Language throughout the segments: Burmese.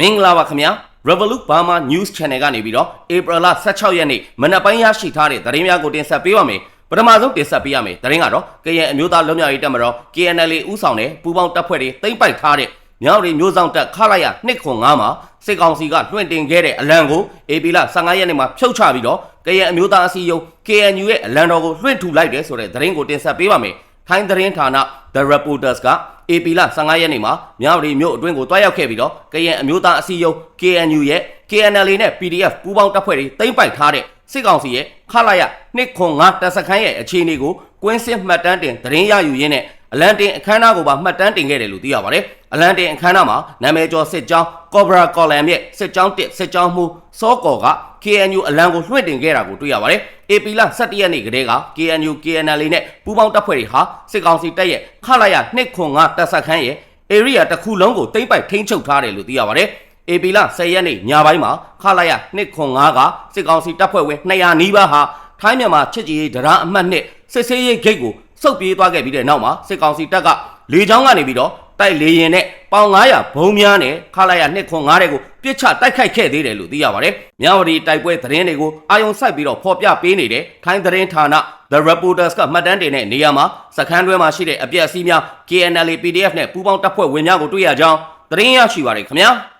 မင်္ဂလာပါခင်ဗျာ Revolut Burma News Channel ကနေပြီးတော့ဧပြီလ16ရက်နေ့မနက်ပိုင်းရရှိထားတဲ့သတင်းများကိုတင်ဆက်ပေးပါမယ်ပထမဆုံးတင်ဆက်ပေးရမယ်သတင်းကတော့ကရင်အမျိုးသားလွတ်မြောက်ရေးတပ်မတော် KNL ဦးဆောင်တဲ့ပူးပေါင်းတပ်ဖွဲ့တွေတိမ့်ပိုက်ထားတဲ့မြောက်ရီမျိုးဆောင်တပ်ခလာရ205မှာစစ်ကောင်စီကလွှင့်တင်ခဲ့တဲ့အလံကို AP လ15ရက်နေ့မှာဖြုတ်ချပြီးတော့ကရင်အမျိုးသားအစည်းအရုံး KNU ရဲ့အလံတော်ကိုလွှင့်ထူလိုက်တယ်ဆိုတဲ့သတင်းကိုတင်ဆက်ပေးပါမယ် ထိုင်းသတင်းဌာန The Reporters က AP လ15ရက်နေ့မှာမြဝတီမြို့အတွင်းကိုတွားရောက်ခဲ့ပြီးတော့ကရင်အမျိုးသားအစည်းအရုံး KNU ရဲ့ KNL နဲ့ PDF ပူးပေါင်းတပ်ဖွဲ့တွေတိမ့်ပိုက်ထားတဲ့စစ်ကောင်စီရဲ့ခလာရ205တပ်စခန်းရဲ့အခြေအနေကိုကွင်းစစ်မှတ်တမ်းတင်သတင်းရယူရင်းနဲ့ အလန်တင်အခမ်းအနားကိုပါမှတ်တမ်းတင်ခဲ့တယ်လို့သိရပါတယ်။အလန်တင်အခမ်းအနားမှာနာမည်ကျော်စစ်ကြောင်း Cobra Column ရဲ့စစ်ကြောင်းတစ်စစ်ကြောင်းမှုစောကော်က KNU အလံကိုလွှင့်တင်ခဲ့တာကိုတွေ့ရပါတယ်။ AP လ17ရက်နေ့ကတည်းက KNU KNL နဲ့ပူးပေါင်းတပ်ဖွဲ့တွေဟာစစ်ကောင်စီတပ်ရဲ့ခလာရ205တပ်စခန်းရဲ့ area တစ်ခုလုံးကိုတိမ့်ပိုက်ထိန်းချုပ်ထားတယ်လို့သိရပါတယ်။ AP လ10ရက်နေ့ညပိုင်းမှာခလာရ205ကစစ်ကောင်စီတပ်ဖွဲ့ဝင်200နီးပါးဟာထိုင်းမြန်မာချစ်ကြည်ရေးဒရာအမှတ်နှစ်စစ်ဆေးရေးဂိတ်ကို စုပ်ပြေးသွားခဲ့ပြီးတဲ့နောက်မှာစစ်ကောင်စီတပ်ကလေကြောင်းကနေပြီးတော့တိုက်လေရင်နဲ့ပေါင်900ဘုံများနဲ့ခလာရ205တဲ့ကိုပြစ်ချတိုက်ခိုက်ခဲ့သေးတယ်လို့သိရပါတယ်။မြဝတီတိုက်ပွဲသတင်းတွေကိုအာယုံစိုက်ပြီးတော့ဖော်ပြပေးနေတဲ့ထိုင်းသတင်းဌာန The Reporters ကမှတ်တမ်းတင်တဲ့နေရာမှာစခန်းတွဲမှာရှိတဲ့အပြက်အစည်းများ KNL PDF နဲ့ပူးပေါင်းတပ်ဖွဲ့ဝင်များကိုတွေ့ရကြောင်းသတင်းရရှိပါရခင်ဗျာ။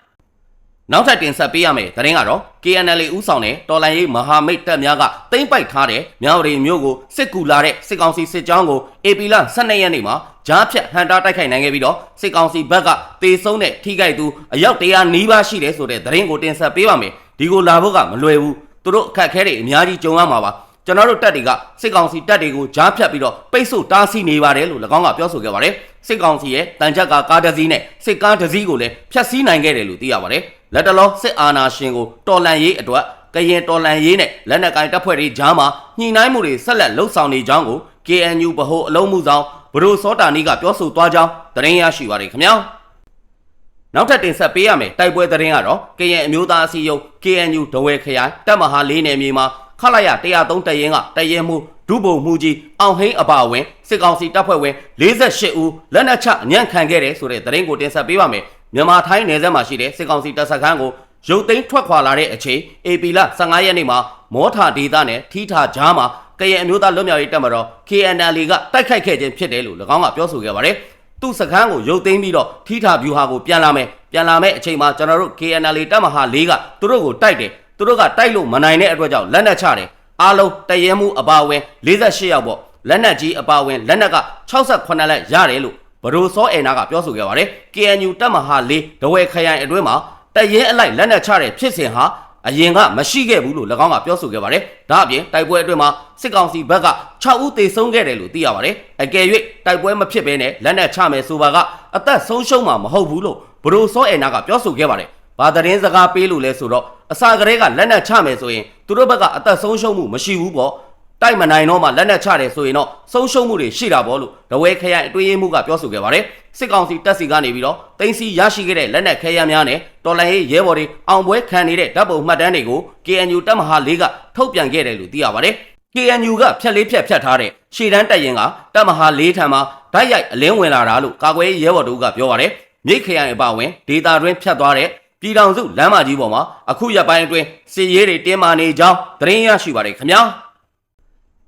နောက်ထပ်တင်ဆက်ပေးရမယ်သတင်းကတော့ KNL ဦးဆောင်တဲ့တော်လိုင်းရေးမဟာမိတ်တပ်များကတိမ့်ပိုက်ထားတဲ့မြောက်ရီမျိုးကိုစစ်ကူလာတဲ့စစ်ကောင်စီစစ်ကြောင်းကို AP လ12ရက်နေ့မှာကြားဖြတ်ဟန်တာတိုက်ခိုက်နိုင်ခဲ့ပြီးတော့စစ်ကောင်စီဘက်ကတေဆုံးတဲ့ထိခိုက်သူအယောက်100နီးပါးရှိတယ်ဆိုတဲ့သတင်းကိုတင်ဆက်ပေးပါမယ်ဒီကိုလာဖို့ကမလွယ်ဘူးသူတို့အခက်ခဲတွေအများကြီးကြုံရမှာပါကျွန်တော်တို့တပ်တွေကစစ်ကောင်စီတပ်တွေကိုကြားဖြတ်ပြီးတော့ပိတ်ဆို့တားဆီးနေပါတယ်လို့၎င်းကပြောဆိုခဲ့ပါတယ် စစ်ကောင်စီရဲ့တန်ချက်ကကားတစ်စီးနဲ့စစ်ကားတစ်စီးကိုလည်းဖျက်ဆီးနိုင်ခဲ့တယ်လို့သိရပါတယ်လက်တလောစစ်အာဏာရှင်ကိုတော်လန်ရေးအတွက်ကရင်တော်လန်ရေးနဲ့လက်နက်ကိုင်တပ်ဖွဲ့တွေကြားမှာညှိနှိုင်းမှုတွေဆက်လက်လှုပ်ဆောင်နေကြောင်းကို KNU ဗဟိုအလုံးမှုဆောင်ဘရိုစောတာနီကပြောဆိုသွားကြောင်းသတင်းရရှိပါတယ်ခင်ဗျာနောက်ထပ်တင်ဆက်ပေးရမယ်တိုက်ပွဲသတင်းကတော့ကရင်အမျိုးသားအစည်းအရုံး KNU ဒဝဲခရိုင်တပ်မဟာ၄နယ်မြေမှာခလာရ103တရင်ကတရင်မှု ဒုဗိုလ်မှုကြီးအောင်ဟိန်းအပါအဝင်စစ်ကောင်စီတပ်ဖွဲ့ဝင်48ဦးလက်နက်ချအညံ့ခံခဲ့တယ်ဆိုတဲ့သတင်းကိုတင်ဆက်ပေးပါမယ်မြန်မာထိုင်းနယ်စပ်မှာရှိတဲ့စစ်ကောင်စီတပ်စခန်းကိုရုတ်သိမ်းထွက်ခွာလာတဲ့အချိန် AP လ15ရက်နေ့မှာမောထာဒေသနဲ့ထီးထာကြားမှာကရင်အမျိုးသားလွတ်မြောက်ရေးတပ်မတော် KNL ကတိုက်ခိုက်ခဲ့ခြင်းဖြစ်တယ်လို့၎င်းကပြောဆိုခဲ့ပါတယ်သူ့စခန်းကိုရုတ်သိမ်းပြီးတော့ထီးထာဗျူဟာကိုပြန်လာမယ်ပြန်လာမယ်အချိန်မှာကျွန်တော်တို့ KNL တပ်မဟာ၄ကသူတို့ကိုတိုက်တယ်သူတို့ကတိုက်လို့မနိုင်တဲ့အတွက်ကြောင့်လက်နက်ချတယ် အားလုံးတရဲမှုအပါအဝင်48ယောက်ပေါ့လက်နက်ကြီးအပါအဝင်လက်နက်က68လက်ရတယ်လို့ဘရိုစောအေနာကပြောဆိုခဲ့ပါတယ် KNU တပ်မဟာ၄ဒဝဲခရိုင်အတွင်းမှာတရဲအလိုက်လက်နက်ချတဲ့ဖြစ်စဉ်ဟာအရင်ကမရှိခဲ့ဘူးလို့၎င်းကပြောဆိုခဲ့ပါတယ်။ဒါအပြင်တိုက်ပွဲအတွင်းမှာစစ်ကောင်စီဘက်က6ဦးသေဆုံးခဲ့တယ်လို့သိရပါတယ်။အကယ်၍တိုက်ပွဲမဖြစ်ဘဲနဲ့လက်နက်ချမယ်ဆိုပါကအသက်ဆုံးရှုံးမှာမဟုတ်ဘူးလို့ဘရိုစောအေနာကပြောဆိုခဲ့ပါတယ်။ဘာသတင်းစကားပေးလို့လဲဆိုတော့အစာကလေးကလက်နက်ချမယ်ဆိုရင် သူတို့ဘက်ကအသက်ဆုံးရှုံးမှုမရှိဘူးပေါ့။တိုက်မနိုင်တော့မှလက်နက်ချတယ်ဆိုရင်တော့ဆုံးရှုံးမှုတွေရှိတာပေါ့လို့ဒဝဲခရိုင်အတွင်းရေးမှူးကပြောဆိုခဲ့ပါတယ်စစ်ကောင်စီတပ်စီကနေပြီးတော့တင်းစီရရှိခဲ့တဲ့လက်နက်ခဲယမ်းများနဲ့တော်လိုင်းရေးရဲဘော်တွေအောင်ပွဲခံနေတဲ့ဓာတ်ပုံမှတ်တမ်းတွေကို KNU တပ်မဟာ၄ကထုတ်ပြန်ခဲ့တယ်လို့သိရပါတယ် KNU ကဖြတ်လေးဖြတ်ဖြတ်ထားတဲ့ရှေ့တန်းတပ်ရင်ကတပ်မဟာ၄ထံမှာဓာတ်ရိုက်အလင်းဝင်လာတာလို့ကာကွယ်ရေးရဲဘော်တို့ကပြောပါတယ်မြိတ်ခရိုင်အပါဝင်ဒေတာတွင်ဖြတ်သွားတဲ့ ပြည်တော်စုလမ်းမကြီးပေါ်မှာအခုရက်ပိုင်းအတွင်းစစ်ရေးတွေတင်းမာနေကြောင်းသတင်းရရှိပါတယ်ခင်ဗျာ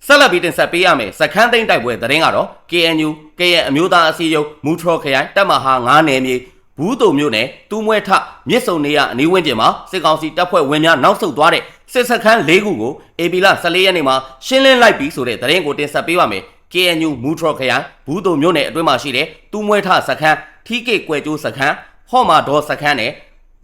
ဆက်လက်ပြီးတင်ဆက်ပေးရမယ်စခန်းသိမ်းတိုက်ပွဲသတင်းကတော့ KNU ကရဲ့အမျိုးသားအစည်းအရုံးမူထရောခရိုင်တပ်မဟာ9နယ်မြေဘူးတုံမြို့နယ်တူးမွဲထမြစ်စုံနေရအနီးဝန်းကျင်မှာစစ်ကောင်စီတပ်ဖွဲ့ဝင်များနောက်ဆုတ်သွားတဲ့စစ်စခန်း၄ခုကိုအေပီလာ14ရက်နေ့မှာရှင်းလင်းလိုက်ပြီဆိုတဲ့သတင်းကိုတင်ဆက်ပေးပါမယ် KNU မူထရောခရိုင်ဘူးတုံမြို့နယ်အတွင်းမှာရှိတဲ့တူးမွဲထစခန်းထီးကေကွယ်ကျိုးစခန်းဟော့မာဒေါ်စခန်းနဲ့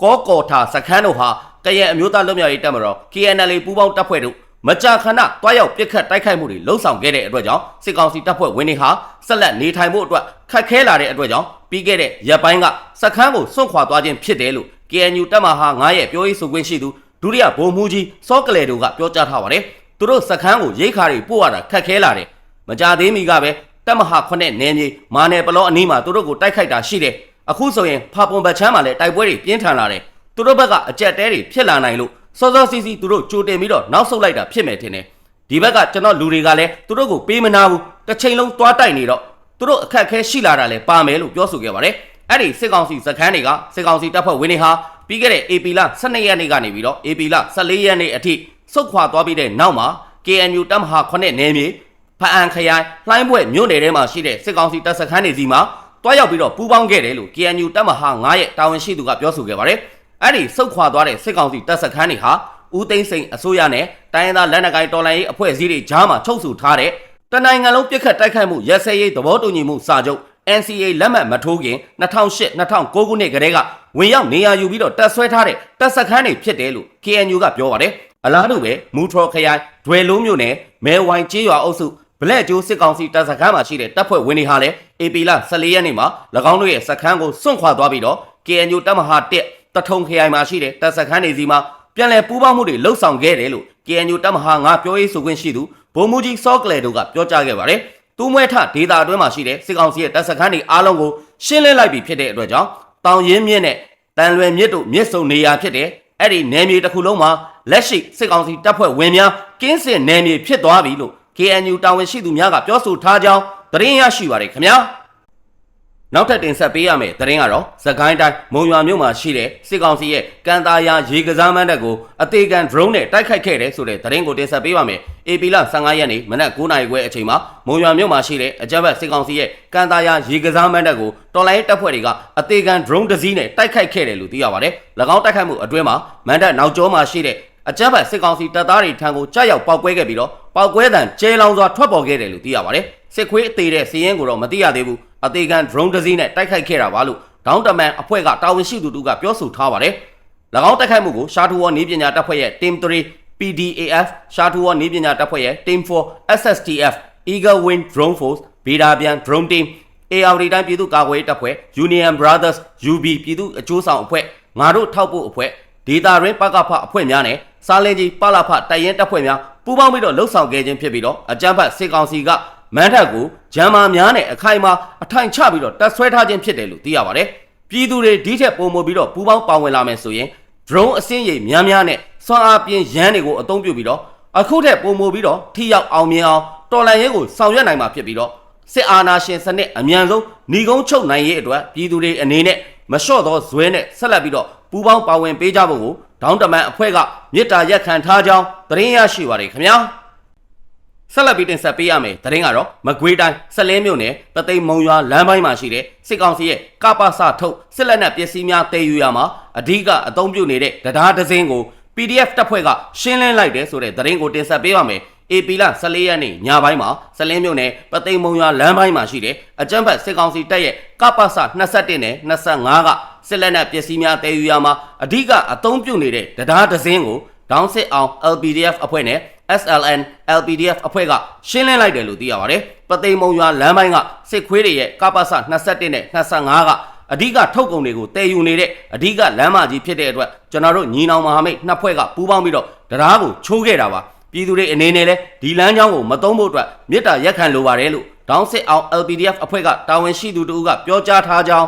ကောကော်ထာစခန်းတို့ဟာကရဲ့အမျိုးသားလွတ်မြောက်ရေးတပ်မတော် KNL ပူးပေါင်းတပ်ဖွဲ့တို့မကြာခဏတွားရောက်ပြစ်ခတ်တိုက်ခိုက်မှုတွေလှုံ့ဆော်ခဲ့တဲ့အတွက်ကြောင့်စစ်ကောင်စီတပ်ဖွဲ့ဝင်တွေဟာဆက်လက်နေထိုင်ဖို့အတွက်ခက်ခဲလာတဲ့အတွက်ကြောင့်ပြီးခဲ့တဲ့ရက်ပိုင်းကစခန်းကိုစွန့်ခွာသွားခြင်းဖြစ်တယ်လို့ KNU တပ်မဟာ9ရဲ့ပြောရေးဆိုခွင့်ရှိသူဒုတိယဗိုလ်မှူးကြီးစောကလေတို့ကပြောကြားထားပါတယ်။သူတို့စခန်းကိုရိတ်ခါတွေပို့ရတာခက်ခဲလာတယ်။မကြသေးမီကပဲတပ်မဟာ9နယ်မြေမာနယ်ပလောအနီးမှာသူတို့ကိုတိုက်ခိုက်တာရှိတယ်။ အခုဆိုရင်ဖာပွန်ဘတ်ချမ်းမှာလည်းတိုက်ပွဲတွေပြင်းထန်လာတယ်။သူတို့ဘက်ကအကြက်တဲတွေဖြစ်လာနိုင်လို့စောစောစီးစီးသူတို့ကြိုတင်ပြီးတော့နောက်ဆုတ်လိုက်တာဖြစ်မယ်ထင်တယ်ဒီဘက်ကကျွန်တော်လူတွေကလည်းသူတို့ကိုပေးမနာဘူးတစ်ချိန်လုံးသွားတိုက်နေတော့သူတို့အခက်အခဲရှိလာတာလည်းပါမယ်လို့ပြောဆိုခဲ့ပါတယ်အဲ့ဒီစစ်ကောင်စီစခန်းတွေကစစ်ကောင်စီတပ်ဖွဲ့ဝင်တွေဟာပြီးခဲ့တဲ့ AP လ12ရက်နေ့ကနေပြီးတော့ AP လ14ရက်နေ့အထိစုခွာသွားပြီးတဲ့နောက်မှာ KNU တပ်မဟာ9နယ်မြေဖအံခရိုင်လှိုင်းဘွဲ့မြို့နယ်ထဲမှာရှိတဲ့စစ်ကောင်စီတပ်စခန်းတွေစီမှာ တွားရောက်ပြီးတော့ပူးပေါင်းခဲ့တယ်လို့ KNU တပ်မဟာ9ရဲ့တာဝန်ရှိသူကပြောဆိုခဲ့ပါတယ်။အဲ့ဒီစုခွာသွားတဲ့စစ်ကောင်စီတပ်စခန်းတွေဟာဦးသိန်းစိန်အစိုးရနဲ့တိုင်းရင်းသားလက်နက်ကိုင်တော်လှန်ရေးအဖွဲ့အစည်းတွေကြားမှာချုပ်ဆိုထားတဲ့တနိုင်ငံလုံးပြစ်ခတ်တိုက်ခိုက်မှုရက်စဲရေးသဘောတူညီမှုစာချုပ် NCA လက်မှတ်မထိုးခင်2008-2009ခုနှစ်ကတည်းကဝင်ရောက်နေရာယူပြီးတော့တပ်ဆွဲထားတဲ့တပ်စခန်းတွေဖြစ်တယ်လို့ KNU ကပြောပါတယ်။အလားတူပဲမူထရော်ခရိုင်ဒွယ်လုံးမြို့နယ်မဲဝိုင်ကျေးရွာအုပ်စု ဗလက်ကျိုးစစ်ကောင်စီတပ်စခန်းမှာရှိတဲ့တပ်ဖွဲ့ဝင်တွေဟာလည်း AP လ14ရက်နေ့မှာ၎င်းတို့ရဲ့စခန်းကိုစွန့်ခွာသွားပြီးတော့ KNU တပ်မဟာ1တထုံခရိုင်မှာရှိတဲ့တပ်စခန်းတွေစီမှာပြန်လည်ပူးပေါင်းမှုတွေလှုပ်ဆောင်ခဲ့တယ်လို့ KNU တပ်မဟာ9ပြောရေးဆိုခွင့်ရှိသူဗိုလ်မှူးကြီးစောကလေတို့ကပြောကြားခဲ့ပါတယ်။သူ့မွဲထဒေတာအတွင်းမှာရှိတဲ့စစ်ကောင်စီရဲ့တပ်စခန်းတွေအားလုံးကိုရှင်းလင်းလိုက်ပြီဖြစ်တဲ့အတွက်ကြောင့်တောင်ရင်မြင့်နဲ့တန်လွယ်မြစ်တို့မြစ်စုံနေရာဖြစ်တဲ့အဲ့ဒီနယ်မြေတစ်ခုလုံးမှာလက်ရှိစစ်ကောင်စီတပ်ဖွဲ့ဝင်များကင်းစင်နယ်မြေဖြစ်သွားပြီလို့ KNU တာဝန်ရှိသူများကပြောဆိုထားကြောင်းသတင်းရရှိပါတယ်ခင်ဗျာ။နောက်ထပ်တင်ဆက်ပေးရမယ့်သတင်းကတော့သကိုင်းတိုင်းမုံရွာမြို့မှာရှိတဲ့စစ်ကောင်စီရဲ့ကန်တာယာရေကစားမန်းတပ်ကိုအသေးခံ drone နဲ့တိုက်ခိုက်ခဲ့တဲ့ဆိုတဲ့သတင်းကိုတင်ဆက်ပေးပါမယ်။ AP လ15ရက်နေ့မနက်9:00နာရီခွဲအချိန်မှာမုံရွာမြို့မှာရှိတဲ့အကြမ်းဖက်စစ်ကောင်စီရဲ့ကန်တာယာရေကစားမန်းတပ်ကိုတော်လိုင်းတပ်ဖွဲ့တွေကအသေးခံ drone တစ်စီးနဲ့တိုက်ခိုက်ခဲ့တယ်လို့သိရပါတယ်။၎င်းတိုက်ခိုက်မှုအတွင်းမှာမန်တပ်နောက်ကျောမှာရှိတဲ့ အကြမ်းဖက်စစ်ကောင်စီတပ်သားတွေထံကိုကြားရောက်ပောက်ကွဲခဲ့ပြီးတော့ပောက်ကွဲတံကျဲလောင်စွာထွက်ပေါ်ခဲ့တယ်လို့သိရပါတယ်။စစ်ခွေးအသေးတဲ့စီးရင်ကိုတော့မသိရသေးဘူး။အသေးခံ drone တစ်စီးနဲ့တိုက်ခိုက်ခဲ့တာပါလို့ဒေါင်းတမန်အဖွဲ့ကတာဝန်ရှိသူတို့ကပြောဆိုထားပါတယ်။၎င်းတိုက်ခိုက်မှုကိုရှာထူဝေါ်နေပညာတပ်ဖွဲ့ရဲ့ Team 3 PDAF ရှာထူဝေါ်နေပညာတပ်ဖွဲ့ရဲ့ Team 4 SSTF Eagle Wing Drone Force ဗီဒါပြန် Drone Team AR တိုင်းပြည်သူ့ကာကွယ်ရေးတပ်ဖွဲ့ Union Brothers UB ပြည်သူ့အကျိုးဆောင်အဖွဲ့ငါတို့ထောက်ဖို့အဖွဲ့ဒေတာရင်းပကဖအဖွဲ့များနဲ့ စားလင်းကြီးပလဖတိုက်ရင်တပ်ဖွဲ့များပူးပေါင်းပြီးတော့လှုပ်ဆောင်ခဲ့ခြင်းဖြစ်ပြီးတော့အကြမ်းဖက်စစ်ကောင်စီကမန်းထက်ကိုဂျမ်မာများနဲ့အခိုင်အမာအထိုင်ချပြီးတော့တပ်ဆွဲထားခြင်းဖြစ်တယ်လို့သိရပါတယ်။ပြည်သူတွေဒီထက်ပိုမိုပြီးတော့ပူးပေါင်းပါဝင်လာမယ်ဆိုရင် drone အစင်းရိပ်များများနဲ့စွမ်းအားပြင်းရန်တွေကိုအသုံးပြုပြီးတော့အခုထက်ပိုမိုပြီးတော့ထိရောက်အောင်မြင်အောင်တော်လန်ရေးကိုဆောင်ရွက်နိုင်မှာဖြစ်ပြီးတော့စစ်အာဏာရှင်စနစ်အမြန်ဆုံးหนีကုန်းချုပ်နိုင်ရေးအတွက်ပြည်သူတွေအနေနဲ့မလျှော့သောဇွဲနဲ့ဆက်လက်ပြီးတော့ပူးပေါင်းပါဝင်ပေးကြဖို့ကို ဒေါင်းတမန်အဖွဲ့ကမြစ်တာရက်ခံထားကြောင်းသတင်းရရှိပါတယ်ခင်ဗျာ။ဆက်လက်ပြီးတင်ဆက်ပေးရမယ်။သတင်းကတော့မကွေးတိုင်းဆက်လဲမြို့နယ်ပသိမ်မုံရွာလမ်းပိုင်းမှာရှိတဲ့စစ်ကောင်စီရဲ့ကပ္ပစထုတ်စစ်လက်နက်ပစ္စည်းများတည်ယူရမှာအဓိကအသုံးပြုနေတဲ့တရားဒဇင်းကို PDF တပ်ဖွဲ့ကရှင်းလင်းလိုက်တယ်ဆိုတဲ့သတင်းကိုတင်ဆက်ပေးပါမယ်။ AP လ14ရက်နေ့ညပိုင်းမှာစလင်းမြို့နယ်ပသိမ်မုံရွာလမ်းပိုင်းမှာရှိတဲ့အကြမ်းဖက်စစ်ကောင်စီတပ်ရဲ့ကပ္ပစ21နဲ့25က စစ်လက်နက်ပစ္စည်းများတည်ယူရမှာအဓိကအသုံးပြုနေတဲ့တရားဒဇင်းကိုဒေါင်းစစ်အောင် LPDF အဖွဲ့နဲ့ SLN LPDF အဖွဲ့ကရှင်းလင်းလိုက်တယ်လို့သိရပါတယ်။ပသိမ်မုံရွာလမ်းပိုင်းကစစ်ခွေးတွေရဲ့ကပ္ပစ21နဲ့25ကအဓိကထုတ်ကုန်တွေကိုတည်ယူနေတဲ့အဓိကလမ်းမကြီးဖြစ်တဲ့အတွက်ကျွန်တော်တို့ညီနောင်မဟာမိတ်နှစ်ဖွဲ့ကပူးပေါင်းပြီးတော့တရားကိုချိုးခဲ့တာပါပြည်သူတွေအနေနဲ့လည်းဒီလမ်းကြောင်းကိုမသုံးဖို့အတွက်မြစ်တာရက်ခံလိုပါတယ်လို့ဒေါင်းစစ်အောင် LPDF အဖွဲ့ကတာဝန်ရှိသူတို့ကပြောကြားထားကြောင်း